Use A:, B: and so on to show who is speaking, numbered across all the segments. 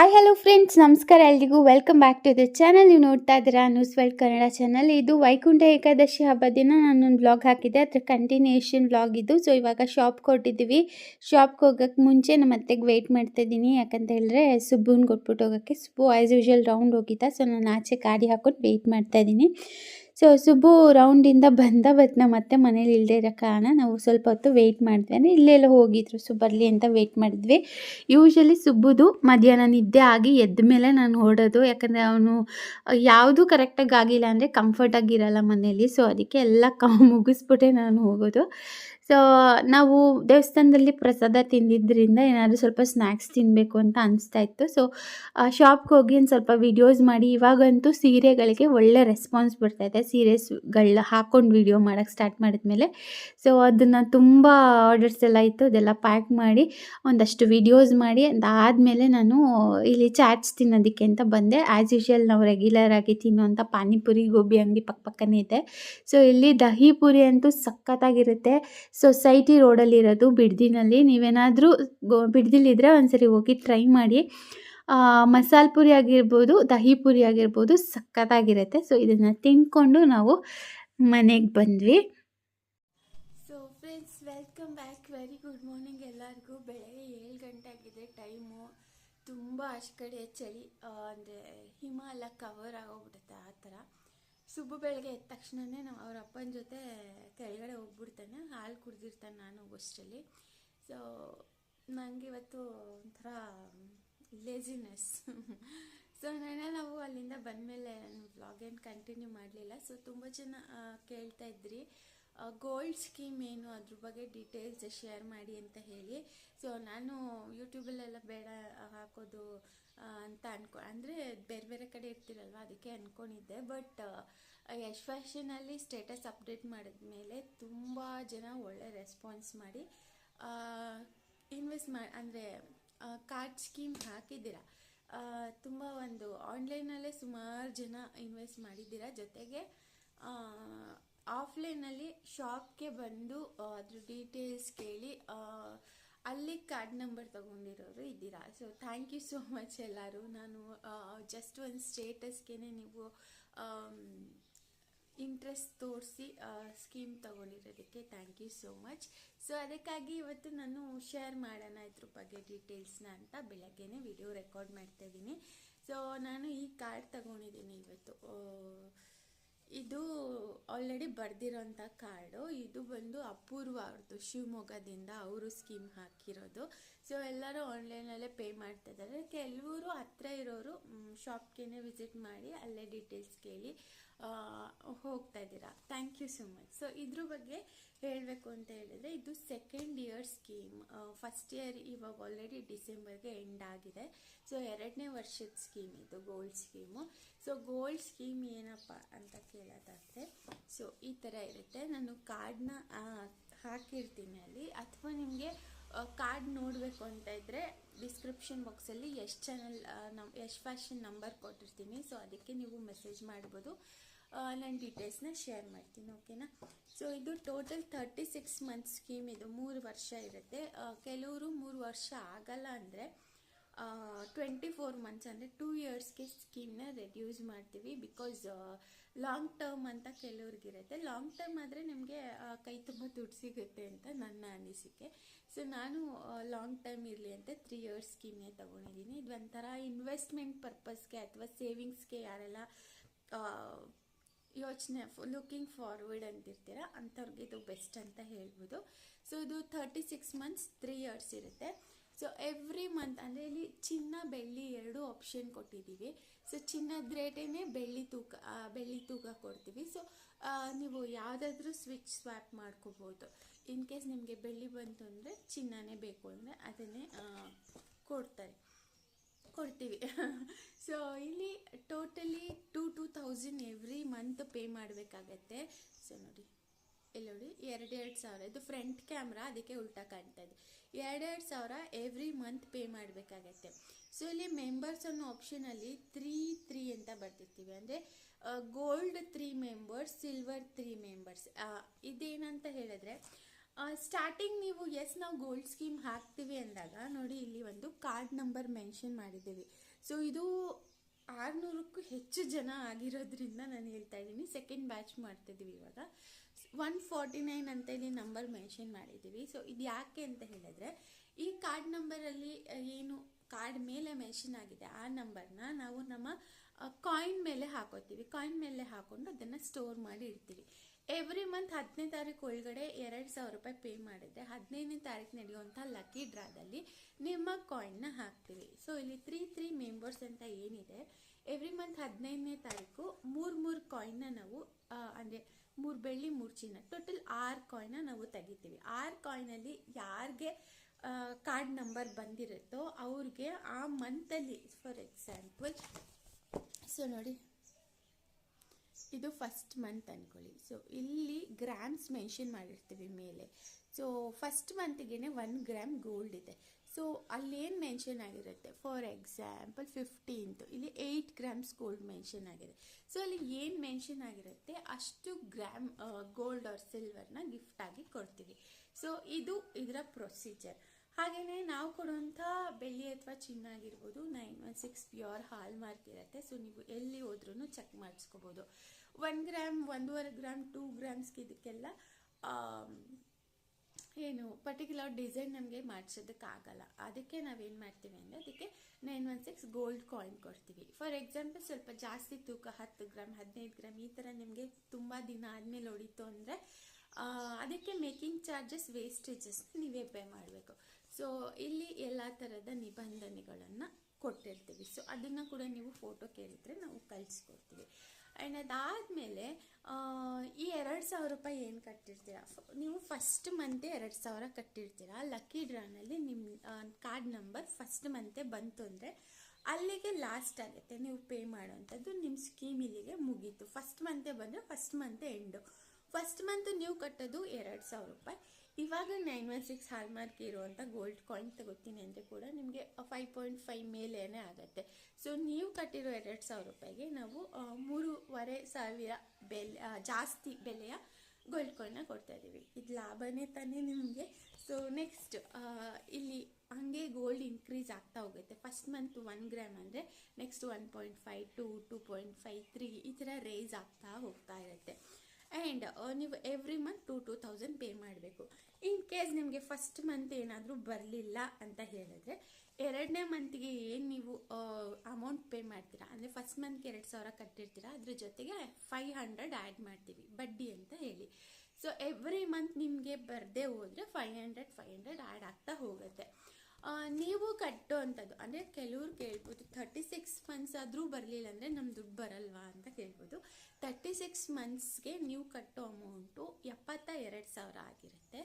A: Hi hello friends ನಮಸ್ಕಾರ ಎಲ್ರಿಗೂ. Welcome back to the channel ನೀವು ನೋಡ್ತಾ ಇದ್ದೀರಾ ನ್ಯೂಸ್ ವರ್ಲ್ಡ್ ಕನ್ನಡ ಚಾನಲ್ ಇದು ವೈಕುಂಠ ಏಕಾದಶಿ ಹಬ್ಬ ದಿನ. ನಾನೊಂದು ಬ್ಲಾಗ್ ಹಾಕಿದ್ದೆ. ಅದರ ಕಂಟಿನ್ಯೂಷನ್ ಬ್ಲಾಗ್ ಇದು. ಸೊ ಇವಾಗ ಶಾಪ್ ಕೊಟ್ಟಿದ್ದೀವಿ ಶಾಪ್ಗೆ ಹೋಗೋಕ್ಕೆ ಮುಂಚೆ ನಮ್ಮ ಅತ್ತೆಗೆ ವೆಯ್ಟ್ ಮಾಡ್ತಾ ಇದ್ದೀನಿ. ಯಾಕಂತ ಹೇಳಿದ್ರೆ, ಸುಬ್ಬುನ್ ಕೊಟ್ಬಿಟ್ಟು ಹೋಗೋಕ್ಕೆ. ಸುಬ್ಬು ಆ್ಯಸ್ ಯೂಶುವಲ್ ರೌಂಡ್ ಹೋಗಿದ್ದ. ಸೊ ನಾನು ಆಚೆ ಗಾಡಿ ಹಾಕ್ಕೊಂಡು ವೆಯ್ಟ್ ಮಾಡ್ತಾ ಇದ್ದೀನಿ. ಸೊ ಸುಬ್ಬು ರೌಂಡಿಂದ ಬಂದ ಬಟ್ ಮತ್ತೆ ಮನೇಲಿ ಇಲ್ಲದೆ ಇರೋ ಕಾರಣ ನಾವು ಸ್ವಲ್ಪ ಹೊತ್ತು ವೆಯ್ಟ್ ಮಾಡಿದ್ವಿ. ಅಂದರೆ ಇಲ್ಲೆಲ್ಲ ಹೋಗಿದ್ರು. ಸೊ ಬರಲಿ ಅಂತ ವೆಯ್ಟ್ ಮಾಡಿದ್ವಿ. ಯೂಶ್ವಲಿ ಸುಬ್ಬುದು ಮಧ್ಯಾಹ್ನ ನಿದ್ದೆ ಆಗಿ ಎದ್ದ ಮೇಲೆ ನಾನು ಓಡೋದು. ಯಾಕಂದರೆ ಅವನು ಯಾವುದೂ ಕರೆಕ್ಟಾಗಿ ಆಗಿಲ್ಲ ಅಂದರೆ ಕಂಫರ್ಟಾಗಿರಲ್ಲ ಮನೇಲಿ. ಸೊ ಅದಕ್ಕೆ ಎಲ್ಲ ಕ ಮುಗಿಸ್ಬಿಟ್ಟೆ ನಾನು ಹೋಗೋದು. ಸೊ ನಾವು ದೇವಸ್ಥಾನದಲ್ಲಿ ಪ್ರಸಾದ ತಿಂದಿದ್ದರಿಂದ ಏನಾದರೂ ಸ್ವಲ್ಪ ಸ್ನ್ಯಾಕ್ಸ್ ತಿನ್ನಬೇಕು ಅಂತ ಅನಿಸ್ತಾ ಇತ್ತು. ಸೊ ಶಾಪ್ಗೆ ಹೋಗಿ ಒಂದು ಸ್ವಲ್ಪ ವಿಡಿಯೋಸ್ ಮಾಡಿ. ಇವಾಗಂತೂ ಸೀರೆಗಳಿಗೆ ಒಳ್ಳೆ ರೆಸ್ಪಾನ್ಸ್ ಬರ್ತಾಯಿದೆ ಸೀರೆಸ್ಗಳ ಹಾಕ್ಕೊಂಡು ವಿಡಿಯೋ ಮಾಡೋಕ್ಕೆ ಸ್ಟಾರ್ಟ್ ಮಾಡಿದ್ಮೇಲೆ ಸೊ ಅದನ್ನು ತುಂಬ ಆರ್ಡರ್ಸ್ ಎಲ್ಲ ಇತ್ತು, ಅದೆಲ್ಲ ಪ್ಯಾಕ್ ಮಾಡಿ ಒಂದಷ್ಟು ವಿಡಿಯೋಸ್ ಮಾಡಿ, ಅದಾದಮೇಲೆ ನಾನು ಇಲ್ಲಿ ಚಾಟ್ಸ್ ತಿನ್ನೋದಕ್ಕೆ ಅಂತ ಬಂದೆ. ಆ್ಯಸ್ ಯೂಶುವಲ್ ನಾವು ರೆಗ್ಯುಲರ್ ಆಗಿ ತಿನ್ನುವಂಥ ಪಾನಿಪುರಿ, ಗೋಬಿ, ಅಂಗಡಿ ಪಕ್ಕ ಪಕ್ಕನೇ ಇದೆ. ಸೊ ಇಲ್ಲಿ ದಹಿ ಪುರಿ ಅಂತೂ ಸಖತ್ತಾಗಿರುತ್ತೆ. ಸೊಸೈಟಿ ರೋಡಲ್ಲಿರೋದು ಬಿಡ್ದಿನಲ್ಲಿ. ನೀವೇನಾದರೂ ಗೋ ಬಿಡ್ದಿಲಿದ್ರೆ ಒಂದ್ಸರಿ ಹೋಗಿ ಟ್ರೈ ಮಾಡಿ. ಮಸಾಲೆ ಪುರಿ ಆಗಿರ್ಬೋದು, ದಹಿ ಪುರಿ ಆಗಿರ್ಬೋದು ಸಖತ್ತಾಗಿರುತ್ತೆ. ಸೊ ಇದನ್ನು ತಿಂದ್ಕೊಂಡು ನಾವು ಮನೆಗೆ ಬಂದ್ವಿ. So friends welcome back very good morning ಎಲ್ಲರಿಗೂ. ಬೆಳಗ್ಗೆ ಏಳು ಗಂಟೆ ಆಗಿದೆ ಟೈಮು ತುಂಬ ಅಷ್ಟು ಕಡೆ ಚಳಿ ಅಂದರೆ ಹಿಮ ಎಲ್ಲ ಕವರ್ ಆಗೋಗ್ಬಿಡುತ್ತೆ ಆ ಥರ. ಸುಬ್ಬು ಬೆಳಗ್ಗೆ ಎದ್ದ ತಕ್ಷಣವೇ ನಾವು ಅವ್ರ ಅಪ್ಪನ ಜೊತೆ ಕೆಳಗಡೆ ಹೋಗ್ಬಿಡ್ತಾನೆ. ಹಾಲು ಕುಡ್ದಿರ್ತಾನೆ ನಾನು ಹೋಗೋಷ್ಟರಲ್ಲಿ ಸೊ ನನಗೆ ಇವತ್ತು ಒಂಥರ ಲೇಜಿನೆಸ್ ಸೊ ನೆನೆ ನಾವು ಅಲ್ಲಿಂದ ಬಂದಮೇಲೆ ವ್ಲಾಗ್ ಏನು ಕಂಟಿನ್ಯೂ ಮಾಡಲಿಲ್ಲ. ಸೊ ತುಂಬ ಜನ ಕೇಳ್ತಾ ಇದ್ರಿ. ಗೋಲ್ಡ್ ಸ್ಕೀಮ್ ಏನು, ಅದ್ರ ಬಗ್ಗೆ ಡೀಟೇಲ್ಸ್ ಶೇರ್ ಮಾಡಿ ಅಂತ ಹೇಳಿ. ಸೊ ನಾನು ಯೂಟ್ಯೂಬಲ್ಲೆಲ್ಲ ಬೇಡ ಹಾಕೋದು ಅಂತ ಅನ್ಕೊ, ಅಂದರೆ ಬೇರೆ ಬೇರೆ ಕಡೆ ಇರ್ತಿರಲ್ವ, ಅದಕ್ಕೆ ಅಂದ್ಕೊಂಡಿದ್ದೆ ಬಟ್ ಯಶ್ ಫ್ಯಾಷನಲ್ಲಿ ಸ್ಟೇಟಸ್ ಅಪ್ಡೇಟ್ ಮಾಡಿದ್ಮೇಲೆ ತುಂಬ ಜನ ಒಳ್ಳೆ ರೆಸ್ಪಾನ್ಸ್ ಮಾಡಿ ಇನ್ವೆಸ್ಟ್ ಮಾ, ಅಂದರೆ ಕಾರ್ಡ್ ಸ್ಕೀಮ್ ಹಾಕಿದ್ದೀರಾ? ತುಂಬ ಒಂದು ಆನ್ಲೈನಲ್ಲೇ ಸುಮಾರು ಜನ ಇನ್ವೆಸ್ಟ್ ಮಾಡಿದ್ದೀರಾ? ಜೊತೆಗೆ ಆಫ್ಲೈನಲ್ಲಿ ಶಾಪ್ಗೆ ಬಂದು ಅದ್ರ ಡೀಟೇಲ್ಸ್ ಕೇಳಿ ಅಲ್ಲಿ ಕಾರ್ಡ್ ನಂಬರ್ ತಗೊಂಡಿರೋರು ಇದ್ದೀರಾ? So thank you so much ಎಲ್ಲರೂ. ನಾನು ಜಸ್ಟ್ ಒಂದು ಸ್ಟೇಟಸ್ಗೆ ನೀವು ಇಂಟ್ರೆಸ್ಟ್ ತೋರಿಸಿ scheme ತೊಗೊಂಡಿರೋದಕ್ಕೆ thank you so much so ಅದಕ್ಕಾಗಿ ಇವತ್ತು ನಾನು ಶೇರ್ ಮಾಡೋಣ ಇದ್ರ ಬಗ್ಗೆ ಡೀಟೇಲ್ಸ್ನ ಅಂತ ಬೆಳಗ್ಗೆನೇ ವಿಡಿಯೋ ರೆಕಾರ್ಡ್ ಮಾಡ್ತಾ ಇದ್ದೀನಿ. ಸೊ ನಾನು ಈ ಕಾರ್ಡ್ ತಗೊಂಡಿದ್ದೀನಿ ಇವತ್ತು. ಇದು ಆಲ್ರೆಡಿ ಬರೆದಿರೋಂಥ ಕಾರ್ಡು ಇದು ಬಂದು ಅಪೂರ್ವ ಅವ್ರದ್ದು ಶಿವಮೊಗ್ಗದಿಂದ ಅವರು ಸ್ಕೀಮ್ ಹಾಕಿರೋದು. ಸೊ ಎಲ್ಲರೂ ಆನ್ಲೈನಲ್ಲೇ ಪೇ ಮಾಡ್ತಾ ಇದ್ದಾರೆ ಕೆಲವರು ಹತ್ರ ಇರೋರು ಶಾಪ್ಗೆ ವಿಸಿಟ್ ಮಾಡಿ ಅಲ್ಲೇ ಡೀಟೇಲ್ಸ್ ಕೇಳಿ ಹೋಗ್ತಾ ಇದ್ದೀರಾ. Thank you so much so ಇದ್ರ ಬಗ್ಗೆ ಹೇಳಬೇಕು ಅಂತ ಹೇಳಿದ್ರೆ, ಇದು second year scheme first year ಇವಾಗ ಆಲ್ರೆಡಿ ಡಿಸೆಂಬರ್ಗೆ ಎಂಡ್ ಆಗಿದೆ. ಸೊ ಎರಡನೇ ವರ್ಷದ ಸ್ಕೀಮ್ ಇದು gold scheme so gold scheme ಏನಪ್ಪ ಅಂತ ಕೇಳೋದಾದರೆ ಸೊ ಈ ಥರ ಇರುತ್ತೆ. ನಾನು ಕಾರ್ಡ್ನ ಹಾಕಿರ್ತೀನಿ ಅಲ್ಲಿ. ಅಥವಾ ನಿಮಗೆ ಕಾರ್ಡ್ ನೋಡಬೇಕು ಅಂತ ಇದ್ದರೆ ಡಿಸ್ಕ್ರಿಪ್ಷನ್ ಬಾಕ್ಸಲ್ಲಿ ಎಷ್ಟು ಚಾನಲ್ ನಮ್ಮ ಯಶ್ ಫ್ಯಾಷನ್ ನಂಬರ್ ಕೊಟ್ಟಿರ್ತೀನಿ. ಸೊ ಅದಕ್ಕೆ ನೀವು ಮೆಸೇಜ್ ಮಾಡ್ಬೋದು. ನಾನು ಡೀಟೇಲ್ಸ್ನ ಶೇರ್ ಮಾಡ್ತೀನಿ ಓಕೆನಾ ಸೊ ಇದು total thirty six month scheme ಇದು. ಮೂರು ವರ್ಷ ಇರುತ್ತೆ. ಕೆಲವರು ಮೂರು ವರ್ಷ ಆಗಲ್ಲ ಅಂದರೆ ಟ್ವೆಂಟಿ ಫೋರ್ ಮಂತ್ಸ್ ಅಂದರೆ ಟೂ ಇಯರ್ಸ್ಗೆ ಸ್ಕೀಮ್ನ ರೆಡ್ಯೂಸ್ ಮಾಡ್ತೀವಿ. ಬಿಕಾಸ್ ಲಾಂಗ್ ಟರ್ಮ್ ಅಂತ ಕೆಲವ್ರಿಗಿರುತ್ತೆ. ಲಾಂಗ್ ಟರ್ಮ್ ಆದರೆ ನಿಮಗೆ ಕೈ ತುಂಬ ದುಡ್ಡು ಸಿಗುತ್ತೆ ಅಂತ ನನ್ನ ಅನಿಸಿಕೆ. ಸೊ ನಾನು ಲಾಂಗ್ ಟರ್ಮ್ ಇರಲಿ ಅಂತ ತ್ರೀ ಇಯರ್ಸ್ ಸ್ಕೀಮ್ನೇ ತೊಗೊಂಡಿದ್ದೀನಿ. ಇದು ಒಂಥರ ಇನ್ವೆಸ್ಟ್ಮೆಂಟ್ ಪರ್ಪಸ್ಗೆ ಅಥವಾ ಸೇವಿಂಗ್ಸ್ಗೆ ಯಾರೆಲ್ಲ ಯೋಚನೆ ಲುಕಿಂಗ್ ಫಾರ್ವರ್ಡ್ ಅಂತಿರ್ತೀರ, ಅಂಥವ್ರಿಗೆ ಇದು ಬೆಸ್ಟ್ ಅಂತ ಹೇಳ್ಬೋದು. ಸೊ ಇದು thirty six months three years ಇರುತ್ತೆ. ಸೊ ಎವ್ರಿ ಮಂತ್ ಅಂದರೆ ಇಲ್ಲಿ ಚಿನ್ನ, ಬೆಳ್ಳಿ ಎರಡು ಆಪ್ಷನ್ ಕೊಟ್ಟಿದ್ದೀವಿ. ಸೊ ಚಿನ್ನದ ರೇಟೇನೆ ಬೆಳ್ಳಿ ತೂಕ ಆ, ಬೆಳ್ಳಿ ತೂಕ ಕೊಡ್ತೀವಿ ಸೊ ನೀವು ಯಾವುದಾದ್ರೂ ಸ್ವಿಚ್ ಸ್ವ್ಯಾಪ್ ಮಾಡ್ಕೋಬೋದು. ಇನ್ ಕೇಸ್ ನಿಮಗೆ ಬೆಳ್ಳಿ ಬಂತು ಅಂದರೆ ಚಿನ್ನನೇ ಬೇಕು ಅಂದರೆ ಅದನ್ನೇ ಕೊಡ್ತಾರೆ. ಕೊಡ್ತೀವಿ. ಸೊ ಇಲ್ಲಿ totally to two thousand every month pay ಮಾಡಬೇಕಾಗತ್ತೆ. ಸೊ ನೋಡಿ. ಇಲ್ಲಿ ನೋಡಿ ಎರಡೆರಡು ಸಾವಿರ. ಇದು ಫ್ರಂಟ್ ಕ್ಯಾಮ್ರಾ ಅದಕ್ಕೆ ಉಲ್ಟಾ ಕಾಣ್ತಾ ಇದೆ. ಎರಡೆರಡು ಸಾವಿರ ಎವ್ರಿ ಮಂತ್ ಪೇ ಮಾಡಬೇಕಾಗತ್ತೆ. ಸೊ ಇಲ್ಲಿ ಮೆಂಬರ್ಸ್ ಅನ್ನೋ ಆಪ್ಷನಲ್ಲಿ ತ್ರೀ ತ್ರೀ ಅಂತ ಬರ್ತಿರ್ತೀವಿ. ಅಂದರೆ gold three members silver three members ಇದೇನಂತ ಹೇಳಿದ್ರೆ ಸ್ಟಾರ್ಟಿಂಗ್ ನೀವು ಎಸ್ ನಾವು ಗೋಲ್ಡ್ ಸ್ಕೀಮ್ ಹಾಕ್ತೀವಿ ಅಂದಾಗ, ನೋಡಿ ಇಲ್ಲಿ ಒಂದು ಕಾರ್ಡ್ ನಂಬರ್ ಮೆನ್ಷನ್ ಮಾಡಿದ್ದೀವಿ. ಸೊ ಇದು ಆರುನೂರಕ್ಕೂ ಹೆಚ್ಚು ಜನ ಆಗಿರೋದ್ರಿಂದ ನಾನು ಹೇಳ್ತಾ ಇದ್ದೀನಿ. ಸೆಕೆಂಡ್ ಬ್ಯಾಚ್ ಮಾಡ್ತಿದ್ದೀವಿ ಇವಾಗ. ಒನ್ ಫಾರ್ಟಿ ನೈನ್ ಅಂತ ಇಲ್ಲಿ ನಂಬರ್ ಮೆನ್ಷನ್ ಮಾಡಿದ್ದೀವಿ. ಸೊ ಇದು ಯಾಕೆ ಅಂತ ಹೇಳಿದ್ರೆ, ಈ ಕಾರ್ಡ್ ನಂಬರಲ್ಲಿ ಏನು ಕಾರ್ಡ್ ಮೇಲೆ ಮೆನ್ಷನ್ ಆಗಿದೆ, ಆ ನಂಬರ್ನ ನಾವು ನಮ್ಮ ಕಾಯಿನ್ ಮೇಲೆ ಹಾಕೋತೀವಿ. ಕಾಯಿನ್ ಮೇಲೆ ಹಾಕೊಂಡು ಅದನ್ನು ಸ್ಟೋರ್ ಮಾಡಿ ಇಡ್ತೀವಿ. ಎವ್ರಿ ಮಂತ್ ಹತ್ತನೇ ತಾರೀಕು ಒಳಗಡೆ ಎರಡು ಸಾವಿರ ರೂಪಾಯಿ ಪೇ ಮಾಡಿದ್ರೆ ಹದಿನೈದನೇ ತಾರೀಕು ನಡೆಯುವಂಥ ಲಕ್ಕಿ ಡ್ರಾದಲ್ಲಿ ನಿಮ್ಮ ಕಾಯಿನ್ನ ಹಾಕ್ತೀವಿ. ಸೊ ಇಲ್ಲಿ ತ್ರೀ ತ್ರೀ ಮೆಂಬರ್ಸ್ ಅಂತ ಏನಿದೆ ಎವ್ರಿ ಮಂತ್ ಹದಿನೈದನೇ ತಾರೀಕು ಮೂರು ಮೂರು ಕಾಯಿನ್ನ ನಾವು ಅಂದರೆ ಮೂರು ಬೆಳ್ಳಿ, ಮೂರು ಚಿನ್ನ ಟೋಟಲ್ ಆರು ಕಾಯಿನ್ನ ನಾವು ತೆಗಿತೀವಿ. ಆರು ಕಾಯಿನಲ್ಲಿ ಯಾರಿಗೆ ಕಾರ್ಡ್ ನಂಬರ್ ಬಂದಿರುತ್ತೋ ಅವ್ರಿಗೆ ಆ ಮಂತಲ್ಲಿ ಫಾರ್ ಎಕ್ಸಾಂಪಲ್ ಸೊ ನೋಡಿ. ಇದು ಫಸ್ಟ್ ಮಂತ್ ಅಂದ್ಕೊಳ್ಳಿ ಸೊ ಇಲ್ಲಿ ಗ್ರಾಮ್ಸ್ ಮೆನ್ಷನ್ ಮಾಡಿರ್ತೀವಿ ಮೇಲೆ. ಸೊ ಫಸ್ಟ್ ಮಂತಿಗೆ ಒನ್ ಗ್ರಾಮ್ ಗೋಲ್ಡ್ ಇದೆ. ಸೊ ಅಲ್ಲೇನು ಮೆನ್ಷನ್ ಆಗಿರುತ್ತೆ? ಫಾರ್ ಎಕ್ಸಾಂಪಲ್ ಫಿಫ್ಟೀನ್ತ್ ಇಲ್ಲಿ ಏಯ್ಟ್ ಗ್ರಾಮ್ಸ್ ಗೋಲ್ಡ್ ಮೆನ್ಷನ್ ಆಗಿದೆ. ಸೊ ಅಲ್ಲಿ ಏನು ಮೆನ್ಷನ್ ಆಗಿರುತ್ತೆ? ಅಷ್ಟು ಗ್ರಾಮ್ ಗೋಲ್ಡ್ ಆರ್ ಸಿಲ್ವರ್ನ ಗಿಫ್ಟ್ ಆಗಿ ಕೊಡ್ತೀವಿ. ಸೊ ಇದು ಇದರ ಪ್ರೊಸೀಜರ್ ಹಾಗೆಯೇ ನಾವು ಕೊಡುವಂಥ ಬೆಳ್ಳಿ ಅಥವಾ ಚಿನ್ನ ಆಗಿರ್ಬೋದು nine one six pure hallmark ಇರುತ್ತೆ. ಸೊ ನೀವು ಎಲ್ಲಿ ಹೋದ್ರೂ ಚೆಕ್ ಮಾಡಿಸ್ಕೋಬೋದು. ಒನ್ ಗ್ರಾಮ್ ಒಂದೂವರೆ ಗ್ರಾಮ್ ಟೂ ಗ್ರಾಮ್ಸ್ಗೆ ಇದಕ್ಕೆಲ್ಲ ಏನು ಪರ್ಟಿಕ್ಯುಲರ್ ಡಿಸೈನ್ ನಮಗೆ ಮಾಡಿಸೋದಕ್ಕಾಗಲ್ಲ. ಅದಕ್ಕೆ ನಾವೇನು ಮಾಡ್ತೀವಿ ಅಂದರೆ ಅದಕ್ಕೆ nine one six gold coin ಕೊಡ್ತೀವಿ. ಫಾರ್ ಎಕ್ಸಾಂಪಲ್ ಸ್ವಲ್ಪ ಜಾಸ್ತಿ ತೂಕ, ಹತ್ತು ಗ್ರಾಮ್ ಹದಿನೈದು ಗ್ರಾಮ್ ಈ ಥರ ನಿಮಗೆ ತುಂಬ ದಿನ ಆದಮೇಲೆ ಹೊಡಿತು ಅಂದರೆ ಅದಕ್ಕೆ ಮೇಕಿಂಗ್ ಚಾರ್ಜಸ್ ವೇಸ್ಟೇಜಸ್ ನೀವೇ ಪೇ ಮಾಡಬೇಕು. ಸೊ ಇಲ್ಲಿ ಎಲ್ಲ ಥರದ ನಿಬಂಧನೆಗಳನ್ನು ಕೊಟ್ಟಿರ್ತೀವಿ. ಸೊ ಅದನ್ನು ಕೂಡ ನೀವು ಫೋಟೋ ಕೇಳಿದರೆ ನಾವು ಕಳಿಸ್ಕೊಡ್ತೀವಿ ಆ್ಯಂಡ್ ಅದಾದಮೇಲೆ ಈ ಎರಡು ಸಾವಿರ ರೂಪಾಯಿ ಏನು ಕಟ್ಟಿರ್ತೀರ? ನೀವು ಫಸ್ಟ್ ಮಂತೆ ಎರಡು ಸಾವಿರ ಕಟ್ಟಿರ್ತೀರಾ. ಲಕ್ಕಿ ಡ್ರಾನಲ್ಲಿ ನಿಮ್ಮ ಕಾರ್ಡ್ ನಂಬರ್ ಫಸ್ಟ್ ಮಂತೆ ಬಂತು ಅಂದರೆ ಅಲ್ಲಿಗೆ ಲಾಸ್ಟ್ ಆಗುತ್ತೆ. ನೀವು ಪೇ ಮಾಡೋವಂಥದ್ದು ನಿಮ್ಮ ಸ್ಕೀಮ್ ಇಲ್ಲಿಗೆ ಮುಗೀತು. ಫಸ್ಟ್ ಮಂತೆ ಬಂದರೆ ಫಸ್ಟ್ ಮಂತೆ ಎಂಡು ಫಸ್ಟ್ ಮಂತ್ ನೀವು ಕಟ್ಟೋದು ಎರಡು ಸಾವಿರ ರೂಪಾಯಿ. ಇವಾಗ ನೈನ್ ಒನ್ ಸಿಕ್ಸ್ ಹಾಲ್ಮಾರ್ಕ್ ಇರುವಂಥ ಗೋಲ್ಡ್ ಕಾಯಿನ್ ತಗೋತೀನಿ ಅಂದರೆ ಕೂಡ ನಿಮಗೆ ಫೈವ್ ಪಾಯಿಂಟ್ ಫೈವ್ ಮೇಲೇ ಆಗುತ್ತೆ. ಸೊ ನೀವು ಕಟ್ಟಿರೋ ಎರಡು ಸಾವಿರ ರೂಪಾಯಿಗೆ ನಾವು ಮೂರುವರೆ ಸಾವಿರ ಬೆಲೆ ಜಾಸ್ತಿ ಬೆಲೆಯ ಗೋಲ್ಡ್ ಕಾಯಿನ್ನ ಕೊಡ್ತಾ ಇದ್ದೀವಿ ಇದು ಲಾಭನೇ ತಾನೇ ನಿಮಗೆ. ಸೊ ನೆಕ್ಸ್ಟ್ ಇಲ್ಲಿ ಹಾಗೆ ಗೋಲ್ಡ್ ಇನ್ಕ್ರೀಸ್ ಆಗ್ತಾ ಹೋಗುತ್ತೆ. ಫಸ್ಟ್ ಮಂತ್ ಒನ್ ಗ್ರಾಮ್ ಅಂದರೆ next one point five to two point five three ಈ ಥರ ರೇಸ್ ಆಗ್ತಾ ಹೋಗ್ತಾ ಇರುತ್ತೆ. ಆ್ಯಂಡ್ ನೀವು every month two two thousand pay ಮಾಡಬೇಕು. ಇನ್ ಕೇಸ್ ನಿಮಗೆ ಫಸ್ಟ್ ಮಂತ್ ಏನಾದರೂ ಬರಲಿಲ್ಲ ಅಂತ ಹೇಳಿದ್ರೆ, ಎರಡನೇ ಮಂತ್ಗೆ ಏನು ನೀವು ಅಮೌಂಟ್ ಪೇ ಮಾಡ್ತೀರಾ? ಅಂದರೆ ಫಸ್ಟ್ ಮಂತ್ಗೆ ಎರಡು ಸಾವಿರ ಕಟ್ಟಿರ್ತೀರಾ? ಅದ್ರ ಜೊತೆಗೆ ಫೈವ್ ಹಂಡ್ರೆಡ್ ಆ್ಯಡ್ ಮಾಡ್ತೀವಿ, ಬಡ್ಡಿ ಅಂತ ಹೇಳಿ. ಸೊ ಎವ್ರಿ ಮಂತ್ ನಿಮಗೆ ಬರದೇ ಹೋದರೆ five hundred five hundred add ಆಗ್ತಾ ಹೋಗುತ್ತೆ. ನೀವು ಕಟ್ಟೋ ಅಂಥದ್ದು ಅಂದರೆ ಕೆಲವ್ರು ಕೇಳ್ಬೋದು ಥರ್ಟಿ ಸಿಕ್ಸ್ ಮಂತ್ಸ್ ಆದರೂ ಬರಲಿಲ್ಲ ಅಂದರೆ ನಮ್ಮ ದುಡ್ಡು ಬರಲ್ವಾ ಅಂತ ಕೇಳ್ಬೋದು. ತರ್ಟಿ ಸಿಕ್ಸ್ ಮಂತ್ಸ್ಗೆ ನೀವು ಕಟ್ಟೋ ಅಮೌಂಟು ಎಪ್ಪತ್ತ ಎರಡು ಸಾವಿರ ಆಗಿರುತ್ತೆ.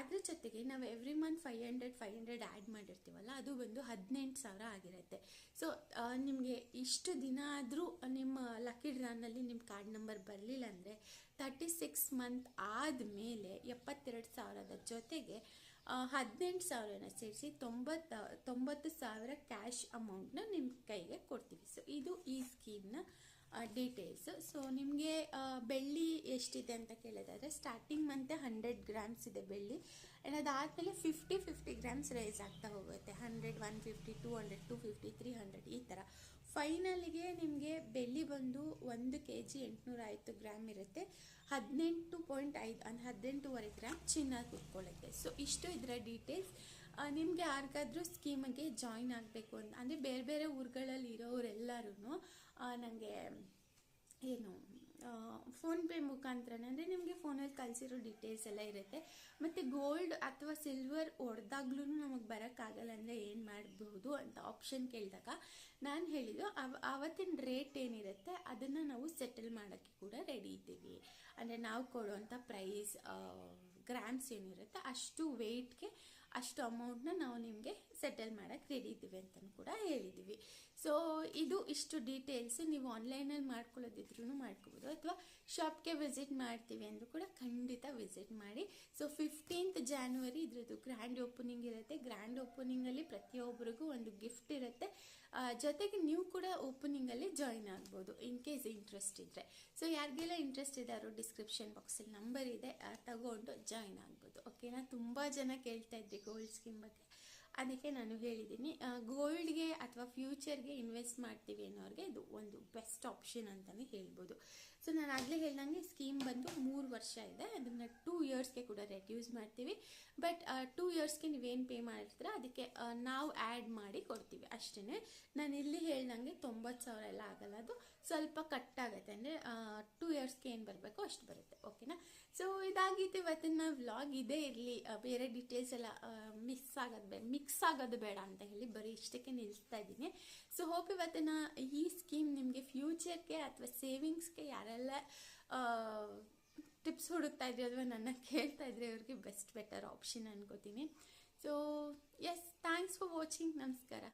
A: ಅದ್ರ ಜೊತೆಗೆ ನಾವು every month five hundred five hundred add ಮಾಡಿರ್ತೀವಲ್ಲ, ಅದು ಬಂದು ಹದಿನೆಂಟು ಸಾವಿರ ಆಗಿರುತ್ತೆ. ಸೊ ನಿಮಗೆ ಇಷ್ಟು ದಿನ ಆದರೂ ನಿಮ್ಮ ಲಕ್ಕಿ ಡ್ರಾನಲ್ಲಿ ನಿಮ್ಮ ಕಾರ್ಡ್ ನಂಬರ್ ಬರಲಿಲ್ಲ ಅಂದರೆ ತರ್ಟಿ ಸಿಕ್ಸ್ ಮಂತ್ ಆದಮೇಲೆ ಎಪ್ಪತ್ತೆರಡು ಸಾವಿರದ ಜೊತೆಗೆ ಹದಿನೆಂಟು ಸಾವಿರನ ಸೇರಿಸಿ ತೊಂಬತ್ತ, ತೊಂಬತ್ತು ಸಾವಿರ ಕ್ಯಾಶ್ ಅಮೌಂಟ್ನ ನಿಮ್ಮ ಕೈಗೆ ಕೊಡ್ತೀವಿ. ಸೊ ಇದು ಈ ಸ್ಕೀಮ್ನ ಡೀಟೇಲ್ಸ್ ಸೊ ನಿಮಗೆ ಬೆಳ್ಳಿ ಎಷ್ಟಿದೆ ಅಂತ ಕೇಳೋದಾದರೆ ಸ್ಟಾರ್ಟಿಂಗ್ ಮಂತೆ ಹಂಡ್ರೆಡ್ ಗ್ರಾಮ್ಸ್ ಇದೆ ಬೆಳ್ಳಿ. ಆ್ಯಂಡ್ ಅದಾದಮೇಲೆ ಫಿಫ್ಟಿ ಫಿಫ್ಟಿ ಗ್ರಾಮ್ಸ್ ರೈಸ್ ಆಗ್ತಾ ಹೋಗುತ್ತೆ. Hundred one fifty two hundred two fifty three hundred ಈ ಥರ ಫೈನಲಿಗೆ ನಿಮಗೆ ಬೆಲ್ಲಿ ಬಂದು ಒಂದು ಕೆ ಜಿ ಎಂಟುನೂರ ಐವತ್ತು ಗ್ರಾಮ್ ಇರುತ್ತೆ. ಹದಿನೆಂಟು ಪಾಯಿಂಟ್ ಐದು, ಅಂದರೆ ಹದಿನೆಂಟೂವರೆ ಗ್ರಾಮ್ ಚಿನ್ನ ಕೂತ್ಕೊಳ್ಳುತ್ತೆ ಸೊ ಇಷ್ಟು ಇದರ ಡೀಟೇಲ್ಸ್ ನಿಮಗೆ ಯಾರಿಗಾದ್ರೂ ಸ್ಕೀಮಿಗೆ ಜಾಯಿನ್ ಆಗಬೇಕು ಅಂತ, ಅಂದರೆ ಬೇರೆ ಬೇರೆ ಊರುಗಳಲ್ಲಿ ಇರೋರೆಲ್ಲರೂ ನನಗೆ ಏನು ಫೋನ್ಪೇ ಮುಖಾಂತರನೇ, ಅಂದರೆ ನಿಮಗೆ ಫೋನಲ್ಲಿ ಕಳಿಸಿರೋ ಡೀಟೇಲ್ಸ್ ಎಲ್ಲ ಇರುತ್ತೆ. ಮತ್ತು ಗೋಲ್ಡ್ ಅಥವಾ ಸಿಲ್ವರ್ ಹೊಡೆದಾಗ್ಲೂ ನಮಗೆ ಬರೋಕ್ಕಾಗಲ್ಲ ಅಂದರೆ ಏನು ಮಾಡಬಹುದು ಅಂತ ಆಪ್ಷನ್ ಕೇಳಿದಾಗ ನಾನು ಹೇಳಿದ್ದು, ಅವ ಆವತ್ತಿನ ರೇಟ್ ಏನಿರುತ್ತೆ ಅದನ್ನು ನಾವು ಸೆಟಲ್ ಮಾಡೋಕ್ಕೆ ಕೂಡ ರೆಡಿ ಇದ್ದೀವಿ. ಅಂದರೆ ನಾವು ಕೊಡುವಂಥ ಪ್ರೈಸ್ ಗ್ರಾಮ್ಸ್ ಏನಿರುತ್ತೆ ಅಷ್ಟು ವೆಯ್ಟ್ಗೆ ಅಷ್ಟು ಅಮೌಂಟ್ನ ನಾವು ನಿಮಗೆ ಸೆಟಲ್ ಮಾಡೋಕ್ಕೆ ರೆಡಿ ಇದ್ದೀವಿ ಅಂತಲೂ ಕೂಡ ಹೇಳಿದ್ದೀವಿ. ಸೊ ಇದು ಇಷ್ಟು ಡೀಟೇಲ್ಸ್ ನೀವು ಆನ್ಲೈನಲ್ಲಿ ಮಾಡ್ಕೊಳ್ಳೋದಿದ್ರೂ ಮಾಡ್ಕೋಬೋದು. ಅಥವಾ ಶಾಪ್ಗೆ ವಿಸಿಟ್ ಮಾಡ್ತೀವಿ ಅಂದರೂ ಕೂಡ ಖಂಡಿತ ವಿಸಿಟ್ ಮಾಡಿ. ಸೊ ಫಿಫ್ಟೀನ್ತ್ ಜಾನ್ವರಿ ಇದ್ರದ್ದು ಗ್ರ್ಯಾಂಡ್ ಓಪನಿಂಗ್ ಇರುತ್ತೆ. ಗ್ರ್ಯಾಂಡ್ ಓಪನಿಂಗಲ್ಲಿ ಪ್ರತಿಯೊಬ್ಬರಿಗೂ ಒಂದು ಗಿಫ್ಟ್ ಇರುತ್ತೆ. ಜೊತೆಗೆ ನೀವು ಕೂಡ ಓಪನಿಂಗಲ್ಲಿ ಜಾಯಿನ್ ಆಗ್ಬೋದು ಇನ್ ಕೇಸ್ ಇಂಟ್ರೆಸ್ಟ್ ಇದ್ದರೆ ಸೊ ಯಾರಿಗೆಲ್ಲ ಇಂಟ್ರೆಸ್ಟ್ ಇದ್ದಾರೋ ಡಿಸ್ಕ್ರಿಪ್ಷನ್ ಬಾಕ್ಸಲ್ಲಿ ನಂಬರ್ ಇದೆ ತಗೊಂಡು ಜಾಯಿನ್ ಆಗ್ಬೋದು. ಓಕೆನಾ ತುಂಬ ಜನ ಕೇಳ್ತಾ ಇದ್ರಿ ಗೋಲ್ಡ್ ಸ್ಕೀಮ್ ಬಗ್ಗೆ. ಅದಕ್ಕೆ ನಾನು ಹೇಳಿದ್ದೀನಿ ಗೋಲ್ಡ್ಗೆ ಅಥವಾ ಫ್ಯೂಚರ್ಗೆ ಇನ್ವೆಸ್ಟ್ ಮಾಡ್ತೀವಿ ಅನ್ನೋರಿಗೆ ಇದು ಒಂದು ಬೆಸ್ಟ್ ಆಪ್ಷನ್ ಅಂತಲೇ ಹೇಳ್ಬೋದು. ಸೊ ನಾನು ಆಗಲೇ ಹೇಳ್ದಂಗೆ ಸ್ಕೀಮ್ ಬಂದು ಮೂರು ವರ್ಷ ಇದೆ. ಅದನ್ನು ಟೂ ಇಯರ್ಸ್ಗೆ ಕೂಡ ರೆಡ್ಯೂಸ್ ಮಾಡ್ತೀವಿ. ಬಟ್ ಟೂ ಇಯರ್ಸ್ಗೆ ನೀವೇನು ಪೇ ಮಾಡಿರ್ತೀರ, ಅದಕ್ಕೆ ನಾವು ಆ್ಯಡ್ ಮಾಡಿ ಕೊಡ್ತೀವಿ. ಅಷ್ಟೇ ನಾನು ಇಲ್ಲಿ ಹೇಳ್ದಂಗೆ ತೊಂಬತ್ತು ಸಾವಿರ ಎಲ್ಲ ಆಗಲ್ಲ. ಅದು ಸ್ವಲ್ಪ ಕಟ್ ಆಗುತ್ತೆ. ಅಂದರೆ ಟೂ ಇಯರ್ಸ್ಗೆ ಏನು ಬರಬೇಕು ಅಷ್ಟು ಬರುತ್ತೆ. ಓಕೆನಾ ಸೊ ಇದಾಗಿತ್ತು ಇವತ್ತಿನ ವ್ಲಾಗ್ ಇದೇ ಇರಲಿ. ಬೇರೆ ಡೀಟೇಲ್ಸ್ ಎಲ್ಲ ಮಿಸ್ ಆಗೋದು ಬೇಡ ಮಿಕ್ಸ್ ಆಗೋದು ಬೇಡ ಅಂತ ಹೇಳಿ ಬರೀ ಇಷ್ಟಕ್ಕೆ ನಿಲ್ಲಿಸ್ತಾ ಇದ್ದೀನಿ. ಸೊ ಹೋಪ್ ಇವತ್ತಿನ ಈ ಸ್ಕೀಮ್ ನಿಮಗೆ ಫ್ಯೂಚರ್ಗೆ ಅಥವಾ ಸೇವಿಂಗ್ಸ್ಗೆ ಯಾರೆಲ್ಲ ಟಿಪ್ಸ್ ಹುಡುಕ್ತಾ ಇದ್ರಿ ಅಥವಾ ನನ್ನ ಕೇಳ್ತಾ ಇದ್ರೆ ಇವ್ರಿಗೆ ಬೆಸ್ಟ್ ಬೆಟರ್ ಆಪ್ಷನ್ ಅನ್ಕೋತೀನಿ. So yes thanks for watching ನಮಸ್ಕಾರ.